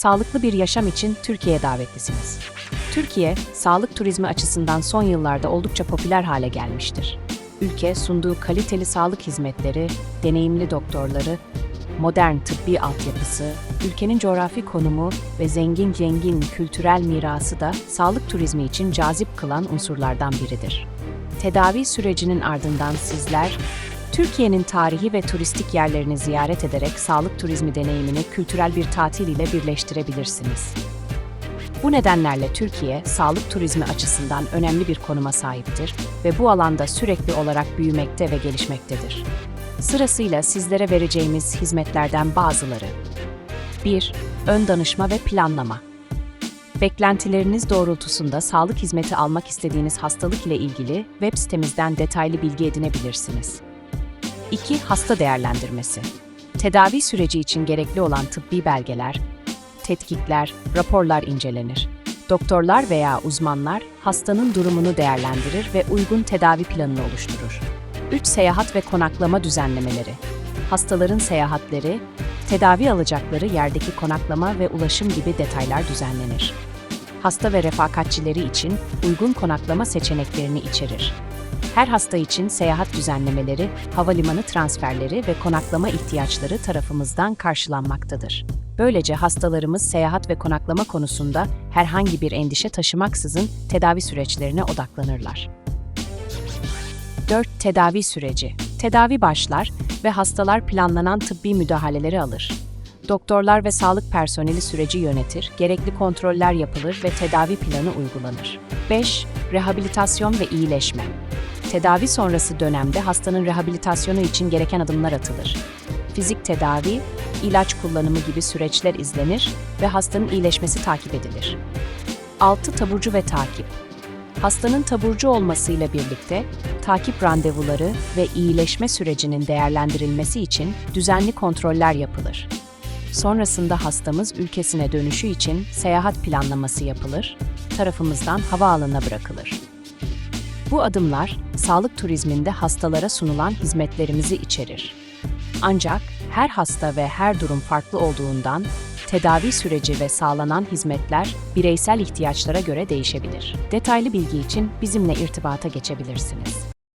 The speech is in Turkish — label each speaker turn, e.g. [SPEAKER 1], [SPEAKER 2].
[SPEAKER 1] sağlıklı bir yaşam için Türkiye'ye davetlisiniz. Türkiye, sağlık turizmi açısından son yıllarda oldukça popüler hale gelmiştir. Ülke sunduğu kaliteli sağlık hizmetleri, deneyimli doktorları, modern tıbbi altyapısı, ülkenin coğrafi konumu ve zengin zengin kültürel mirası da sağlık turizmi için cazip kılan unsurlardan biridir. Tedavi sürecinin ardından sizler, Türkiye'nin tarihi ve turistik yerlerini ziyaret ederek sağlık turizmi deneyimini kültürel bir tatil ile birleştirebilirsiniz. Bu nedenlerle Türkiye, sağlık turizmi açısından önemli bir konuma sahiptir ve bu alanda sürekli olarak büyümekte ve gelişmektedir. Sırasıyla sizlere vereceğimiz hizmetlerden bazıları. 1. Ön danışma ve planlama. Beklentileriniz doğrultusunda sağlık hizmeti almak istediğiniz hastalık ile ilgili web sitemizden detaylı bilgi edinebilirsiniz. 2. Hasta değerlendirmesi. Tedavi süreci için gerekli olan tıbbi belgeler, tetkikler, raporlar incelenir. Doktorlar veya uzmanlar hastanın durumunu değerlendirir ve uygun tedavi planını oluşturur. 3. Seyahat ve konaklama düzenlemeleri. Hastaların seyahatleri, tedavi alacakları yerdeki konaklama ve ulaşım gibi detaylar düzenlenir. Hasta ve refakatçileri için uygun konaklama seçeneklerini içerir. Her hasta için seyahat düzenlemeleri, havalimanı transferleri ve konaklama ihtiyaçları tarafımızdan karşılanmaktadır. Böylece hastalarımız seyahat ve konaklama konusunda herhangi bir endişe taşımaksızın tedavi süreçlerine odaklanırlar. 4. Tedavi süreci. Tedavi başlar ve hastalar planlanan tıbbi müdahaleleri alır. Doktorlar ve sağlık personeli süreci yönetir, gerekli kontroller yapılır ve tedavi planı uygulanır. 5. Rehabilitasyon ve iyileşme. Tedavi sonrası dönemde hastanın rehabilitasyonu için gereken adımlar atılır. Fizik tedavi, ilaç kullanımı gibi süreçler izlenir ve hastanın iyileşmesi takip edilir. 6. Taburcu ve takip. Hastanın taburcu olmasıyla birlikte takip randevuları ve iyileşme sürecinin değerlendirilmesi için düzenli kontroller yapılır. Sonrasında hastamız ülkesine dönüşü için seyahat planlaması yapılır, tarafımızdan havaalanına bırakılır. Bu adımlar sağlık turizminde hastalara sunulan hizmetlerimizi içerir. Ancak her hasta ve her durum farklı olduğundan tedavi süreci ve sağlanan hizmetler bireysel ihtiyaçlara göre değişebilir. Detaylı bilgi için bizimle irtibata geçebilirsiniz.